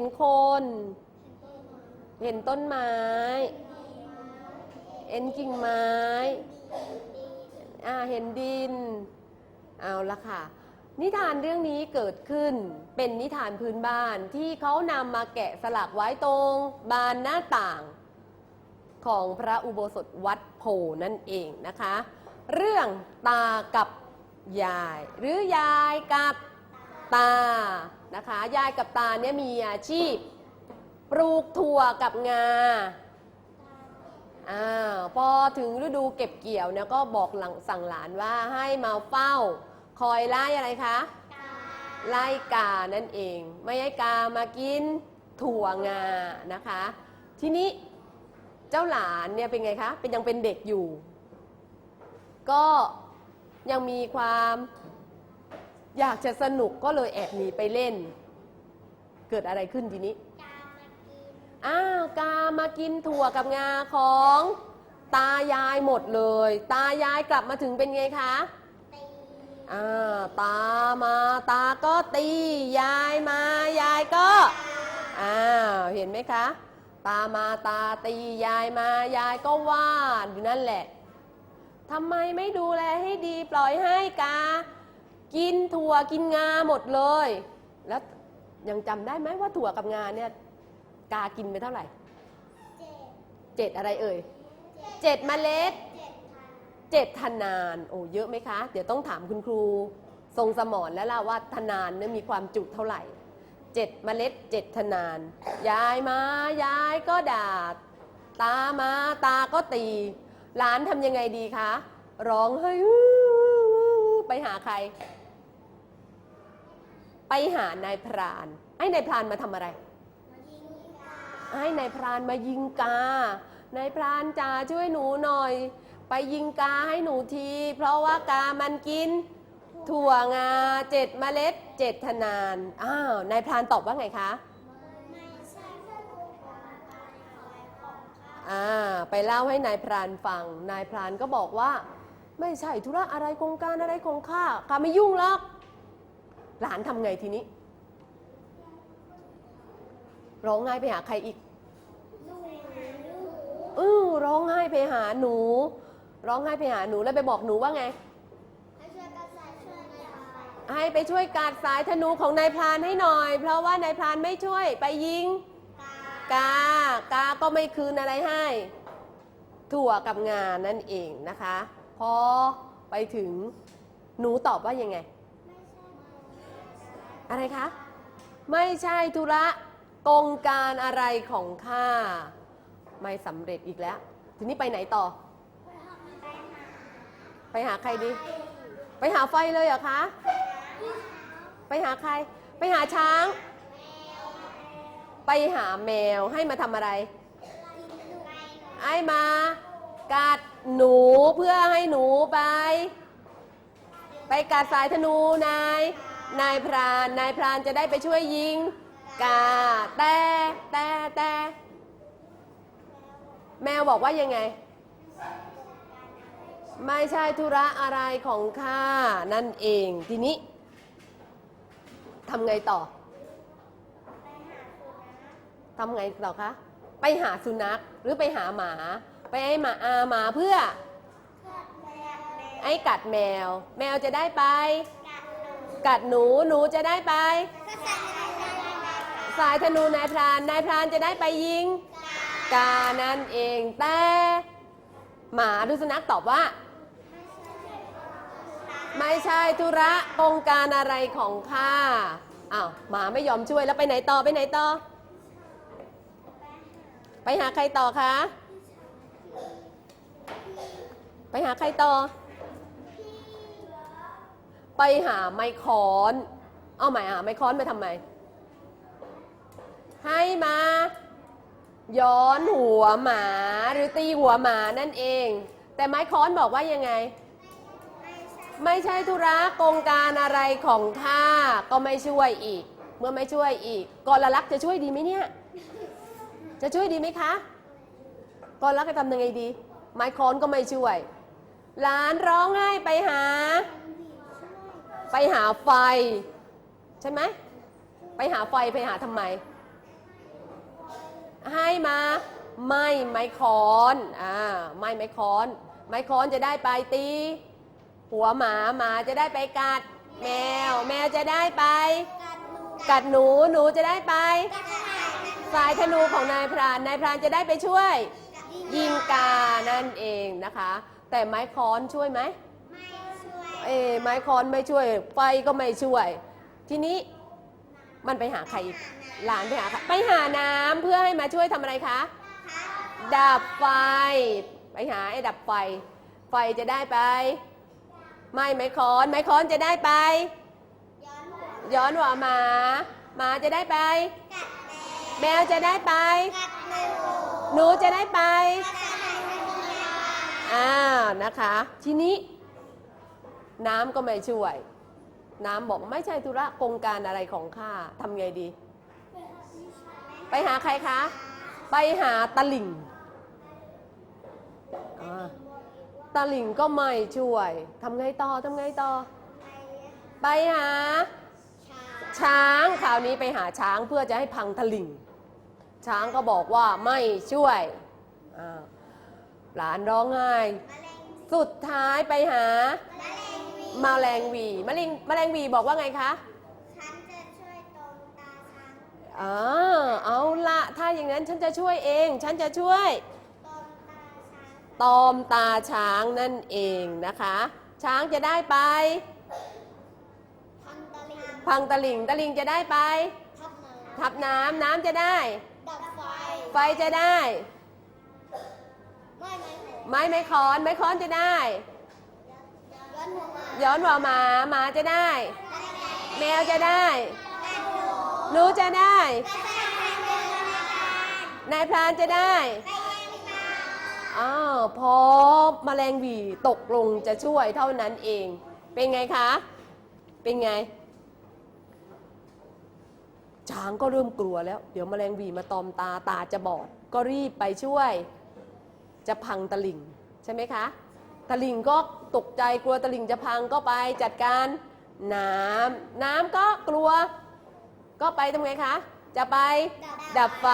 นคน เห็นต้นไม้ เห็นกิ่งไม้ อ่า เห็นดิน เอาละค่ะ นิทานเรื่องนี้เกิดขึ้นเป็นนิทานพื้นบ้านที่เขานำมาแกะสลักไว้ตรงบานหน้าต่าง ของพระอุโบสถวัดโพนั่นเองนะคะ เรื่องตากับยาย หรือยายกับตา นะคะ ยายกับตาเนี่ยมีอาชีพ ปลูกถั่วกับงาอ่าพอถึงฤดูเก็บเกี่ยวเนี่ยก็บอกหลังสั่งหลานว่าให้มาเฝ้า คอยไล่อะไรคะไล่กานั่นเอง ไม่ให้กามากินถั่วงานะคะ ทีนี้เจ้าหลานเนี่ยเป็นไงคะ เป็นยังเป็นเด็กอยู่ ก็ยังมีความ อยากจะสนุกก็เลยแอบหนีไปเล่น เกิดอะไรขึ้นทีนี้อ้าวกามากินถั่วกับงาของ ตายายหมดเลย ตายายกลับมาถึงเป็นไงคะอ่าตามาตาก็ตี ยายมายายก็อ้าวเห็นไหมคะ ตามาตาตียายมายายก็วาดอยู่นั่นแหละทำไมไม่ดูแลให้ดีปล่อยให้กา กินถั่วกินงาหมดเลย แล้วยังจำได้ไหมว่าถั่วกับงาเนี่ยกากินไปเท่าไหร่เจ็ดอะไรเอ่ยเจ็ดเมล็ดเจ็ดทนานโอ้เยอะไหมคะ เดี๋ยวต้องถามคุณครู ทรงสมอนแล้วล่ะว่าทนานเนี่ยมีความจุเท่าไหร่เจ็ดเมล็ดเจ็ดทนานยายมายายก็ด่าตามาตาก็ตี หลานทำยังไงดีคะ ร้องเฮ้ยไปหาใคร ไปหานายพราน ให้นายพรานมาทำอะไร ให้นายพรานมายิงกา นายพรานจ๋าช่วยหนูหน่อย ไปยิงกาให้หนูที เพราะว่ากามันกิน ถั่วงาเจ็ดเมล็ดเจ็ดทนาน อ้าว นายพรานตอบว่าไงคะอ่า ไปเล่าให้นายพรานฟัง นายพรานก็บอกว่า ไม่ใช่ธุระอะไรโครงการอะไรของข้าข้าไม่ยุ่งหรอก หลานทำไงทีนี้ ร้องไห้ไปหาใครอีกเออร้องไห้ไปหาหนู ร้องไห้ไปหาหนูแล้วไปบอกหนูว่าไง ให้ไปช่วยกาดสายธนูของนายพรานให้หน่อย เพราะว่านายพรานไม่ช่วยไปยิง กากาก็ไม่คืนอะไรให้ ถั่วกับงานนั่นเองนะคะ พอไปถึงหนูตอบว่ายังไง อะไรคะ ไม่ใช่ธุระกงการอะไรของข้าไม่สำเร็จอีกแล้ว ทีนี้ไปไหนต่อ ไปหาใครดี ไปหาไฟเลยเหรอคะ ไปหาใคร ไปหาช้าง ไปหาแมวให้มาทำอะไรให้มา กัดหนูเพื่อให้หนูไป ไปกัดสายธนูนาย นายพราน นายพรานจะได้ไปช่วยยิง กา แต่แต่แต่แมวบอกว่ายังไง ไม่ใช่ธุระอะไรของข้านั่นเอง ทีนี้ทำไงต่อทำไงต่อคะ ไปหาสุนัขหรือไปหาหมา ไปให้หมาอาหมาเพื่อ ไอ้กัดแมว แมวจะได้ไป กัดหนู หนูจะได้ไป สายธนูนายพราน นายพรานจะได้ไปยิง กา นั่นเอง แต่ หมาดูสุนัขตอบว่า ไม่ใช่ธุระกงการอะไรของข้า อ้าว หมาไม่ยอมช่วยแล้วไปไหนต่อไปไหนต่อ ไปหาใครต่อคะ ไปหาใครต่อ ไปหาไม้ค้อน เอาใหม่หาไม้ค้อนไปทำไม ให้มา ย้อนหัวหมาหรือตีหัวหมานั่นเอง แต่ไม้ค้อนบอกว่ายังไง ไม่ใช่ธุระกงการอะไรของข้าก็ไม่ช่วยอีก เมื่อไม่ช่วยอีกกรลักจะช่วยดีไหมเนี่ย จะช่วยดีไหมคะกรลักจะทำยังไงดี ไม้ค้อนก็ไม่ช่วย หลานร้องไห้ไปหา ไปหาไฟ ใช่ไหมไปหาไฟไปหาทำไม ให้มาไม่ไม้ค้อนอ่าไม่ไม้ค้อน ไม้ค้อนจะได้ไปตี หัวหมาหมาจะได้ไปกัด แมว แมวจะได้ไป กัดหนูหนูจะได้ไปสายธนูของนายพรานนายพรานจะได้ไปช่วย ยิงกานั่นเองนะคะ แต่ไม้ค้อนช่วยไหม เออไม้ค้อนไม่ช่วย ไฟก็ไม่ช่วย ทีนี้มันไปหาใครอีกหลานไปหาใครไปหาน้ำเพื่อให้มาช่วยทำอะไรคะ ดับไฟ ไปหาไอ้ดับไฟ ไฟจะได้ไป ไม่ไม้ค้อน ไม้ค้อนจะได้ไป ย้อนหัวหมาหมาจะได้ไป แมวจะได้ไป หนูจะได้ไปอ้าวนะคะ ทีนี้ น้ำก็ไม่ช่วย น้ำบอกไม่ใช่ธุระกงการอะไรของข้าทำไงดี ไปหาใครคะ ไปหาตะหลิ่งอ่าตะหลิ่งก็ไม่ช่วยทำไงต่อทำไงต่อ ไปหา ช้างคราวนี้ไปหาช้างเพื่อจะให้พังทะลิ่ง ช้างก็บอกว่าไม่ช่วยหลานร้องไห้ สุดท้ายไปหา แมลงหวีแมลงแมลงหวีบอกว่าไงคะ ฉันจะช่วยตรงตาช้างอ่าเอาละถ้าอย่างนั้นฉันจะช่วยเอง ฉันจะช่วย ตรงตาช้างตอมตาช้างนั่นเองนะคะ ช้างจะได้ไป พันตะลิงพังตะหลิ่งตะหลิ่งจะได้ไป ทับน้ทับน้ำน้ำจะได้ำดับไฟ ไฟจะได้ ไม่ไม่ไม่ไม้ไม้ค้อนไม้ค้อนจะได้ ย้อนหัวมาย้อนหัวหมาหมาจะได้ แมวจะได้หนูจะได้นายพรานจะได้อ้าวพอแมลงวีตกลงจะช่วยเท่านั้นเอง เป็นไงคะ เป็นไงช้างก็เริ่มกลัวแล้ว เดี๋ยวแมลงวีมาตอมตาตาจะบอด ก็รีบไปช่วย จะพังตะลิ่ง ใช่ไหมคะ ตะลิ่งก็ตกใจกลัวตะลิ่งจะพังก็ไปจัดการน้ำน้ำก็กลัว ก็ไปทำไงคะ จะไปดับไฟ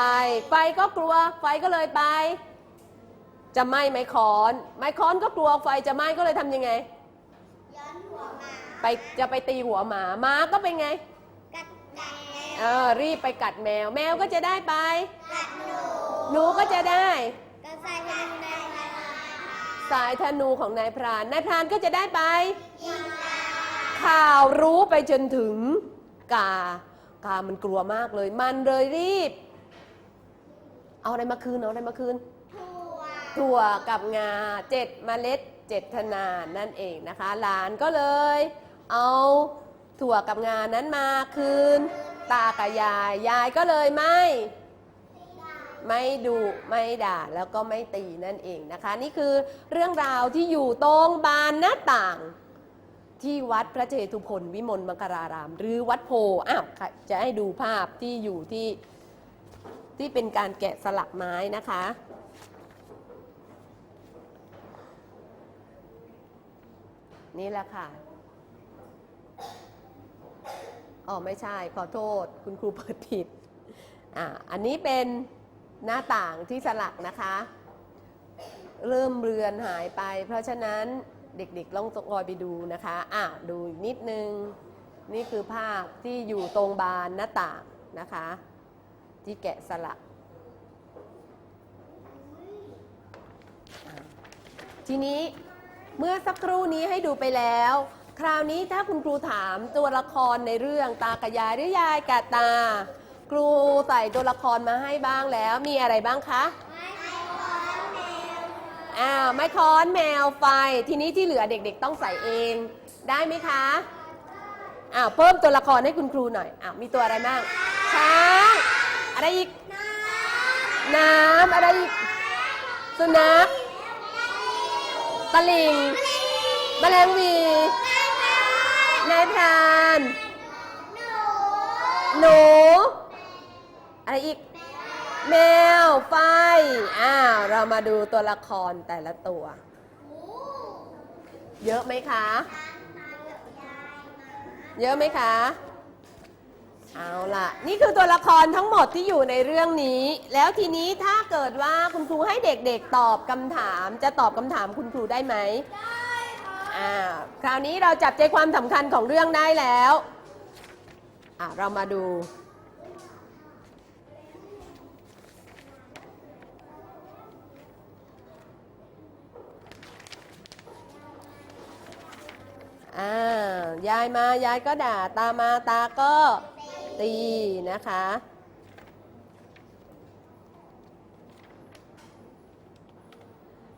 ไฟก็กลัว ไฟก็เลยไป จะไหม้ไม้ค้อน ไม้ค้อนก็กลัวไฟจะไหม้ก็เลยทำยังไงย้อนหัวมาไปจะไปตีหัวหมาหมาก็เป็นไงกัดแมเอวอรีบไปกัดแมว แมวก็จะได้ไปกัดหนูหนูก็จะได้กัดใส่ธนูในมา สายธนูของนายพราน นายพรานก็จะได้ไป ข่าวรู้ไปจนถึงกา กามันกลัวมากเลย มันเลยรีบ เอาอะไรมาคืน เอาอะไรมาคืน ถั่วกับงาเจ็ดเมล็ดเจ็ดธนานนั่นเองนะคะ หลานก็เลย เอาถั่วกับงานั้นมาคืน ตากับยาย ยายก็เลยไม่ ไม่ดุไม่ด่าแล้วก็ไม่ตีนั่นเองนะคะ นี่คือเรื่องราวที่อยู่ตรงบานหน้าต่าง ที่วัดพระเจตุพนวิมลมังคาราราม หรือวัดโพอ้าวจะให้ดูภาพที่อยู่ที่ที่เป็นการแกะสลักไม้นะคะนี่แหละค่ะ อ๋อ ไม่ใช่ ขอโทษ คุณครูเปิดผิด อ่า อันนี้เป็น หน้าต่างที่สลักนะคะ เริ่มเรือนหายไป เพราะฉะนั้นเด็กๆลองคอยไปดูนะคะอ่าดูนิดนึง นี่คือภาพที่อยู่ตรงบานหน้าต่างนะคะ ที่แกะสลัก ทีนี้เมื่อสักครู่นี้ให้ดูไปแล้ว คราวนี้ถ้าคุณครูถามตัวละครในเรื่องตากับยายหรือยายกับตา ครูใส่ตัวละครมาให้บ้างแล้วมีอะไรบ้างคะอ้าวไม้ค้อนแมวไฟ ทีนี้ที่เหลือเด็กๆต้องใส่เองได้ไหมคะอ้าวเพิ่มตัวละครให้คุณครูหน่อยอ้าวมีตัวอะไรบ้างช้างอะไรอีกน้ำอะไรอีกสุนัขตะลิงแมลงหวีนายพรานหนู อะไรอีก แมวไฟ อ้าว เรามาดูตัวละครแต่ละตัว เยอะไหมคะ เยอะไหมคะ เอาล่ะ นี่คือตัวละครทั้งหมดที่อยู่ในเรื่องนี้ แล้วทีนี้ถ้าเกิดว่าคุณครูให้เด็กๆตอบคำถาม จะตอบคำถามคุณครูได้ไหมได้อ่าคราวนี้เราจับใจความสำคัญของเรื่องได้แล้ว อะ เรามาดู อ่ายายมายายก็ด่าตามาตาก็ตีนะคะ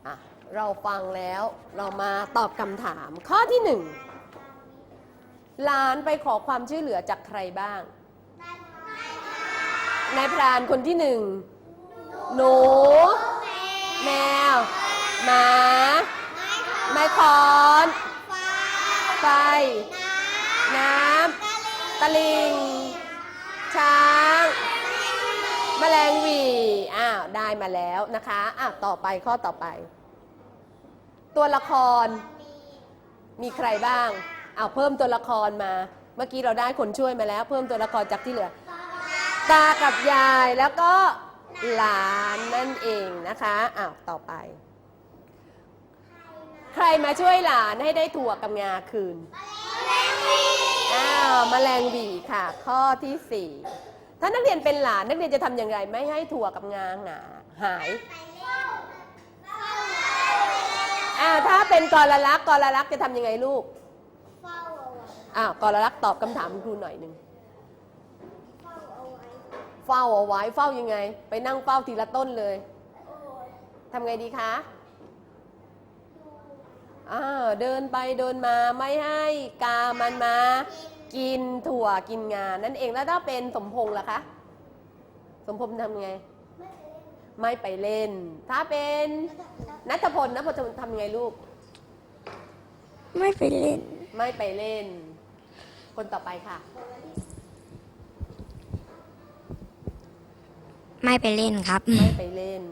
อะเราฟังแล้วเรามาตอบคำถามข้อที่หนึ่งหลานไปขอความช่วยเหลือจากใครบ้าง นายพรานคนที่หนึ่งหนูาวได้มาแล้วนะคะอ้าวต่อไปข้อต่อไป ตัวละครมีใครบ้างอ้าวเพิ่มตัวละครมา เมื่อกี้เราได้คนช่วยมาแล้ว เพิ่มตัวละครจากที่เหลือ ตากับยายแล้วก็หลานนั่นเองนะคะอ้าวต่อไป ใครมาช่วยหลานให้ได้ถั่วกับงาคืนอ้าวแมลงหวีค่ะ ข้อที่สี่ถ้านักเรียนเป็นหลานนักเรียนจะทำอย่างไรไม่ให้ถั่วกับงาหนา หายอ้าถ้าเป็นกรลักษ์กรลักษ์จะทำยังไงลูกอ้าวกรลักษ์ตอบคำถามครูหน่อยหนึ่งเฝ้าเอาไว้เฝ้าเอาไว้เฝ้ายังไง ไปนั่งเฝ้าทีละต้นเลยทำไงดีคะอ้าวเดินไปเดินมาไม่ให้กามันมา กินถั่วกินงานนั่นเองแล้วถ้าเป็นสมพงษ์ล่ะคะ สมพงษ์ทำไง ไม่ไปเล่น ถ้าเป็นนัทพลนัทพลทำไงลูก ไม่ไปเล่น ไม่ไปเล่น คนต่อไปค่ะ ไม่ไปเล่นครับ ไม่ไปเล่น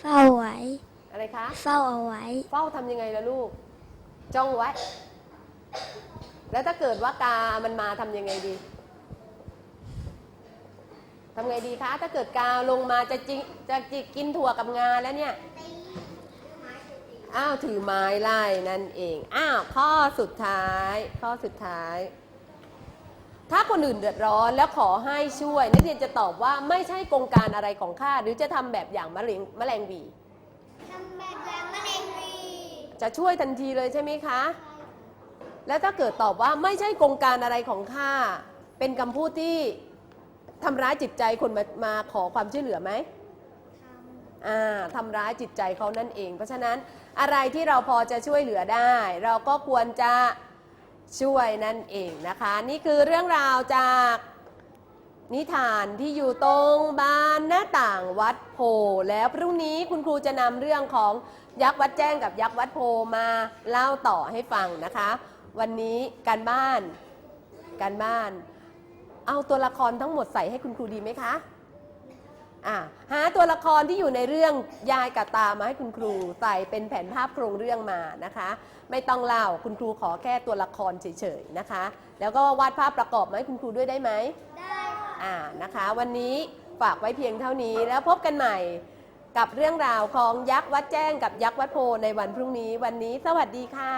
เฝ้าไว้ อะไรคะ เฝ้าเอาไว้ เฝ้าทำยังไงล่ะลูก จ้องไว้ แล้วถ้าเกิดว่ากามันมาทำยังไงดี ทำไงดีคะ ถ้าเกิดกาลงมาจะจิจะจิกกินถั่วกับงาแล้วเนี่ย อ้าวถือไม้ไล่นั่นเอง อ้าวข้อสุดท้าย ข้อสุดท้าย ถ้าคนอื่นเดือดร้อนแล้วขอให้ช่วย นักเรียนจะตอบว่าไม่ใช่กงการอะไรของข้า หรือจะทำแบบอย่างมะเร็งแมลงหวีทำแบบแรงมะเร็งวีจะช่วยทันทีเลยใช่ไหมคะ แล้วถ้าเกิดตอบว่าไม่ใช่กงการอะไรของข้า เป็นคำพูดที่ ทำร้ายจิตใจคนมามาขอความช่วยเหลือไหมอ่าทำร้ายจิตใจเขานั่นเอง เพราะฉะนั้นอะไรที่เราพอจะช่วยเหลือได้ เราก็ควรจะช่วยนั่นเองนะคะ นี่คือเรื่องราวจากนิทานที่อยู่ตรงบ้านหน้าต่างวัดโพ แล้วพรุ่งนี้คุณครูจะนำเรื่องของยักษ์วัดแจ้งกับยักษ์วัดโพมาเล่าต่อให้ฟังนะคะ วันนี้การบ้านการบ้าน เอาตัวละครทั้งหมดใส่ให้คุณครูดีไหมคะอะหาตัวละครที่อยู่ในเรื่องยายกับตามาให้คุณครูใส่เป็นแผนภาพโครงเรื่องมานะคะ ไม่ต้องเล่าคุณครูขอแค่ตัวละครเฉยๆนะคะ แล้วก็วาดภาพประกอบมาให้คุณครูด้วยได้ไหมได้ค่ะอ่านะคะ วันนี้ฝากไว้เพียงเท่านี้แล้วพบกันใหม่กับเรื่องราวของยักษ์วัดแจ้งกับยักษ์วัดโพในวันพรุ่งนี้ วันนี้สวัสดีค่ะ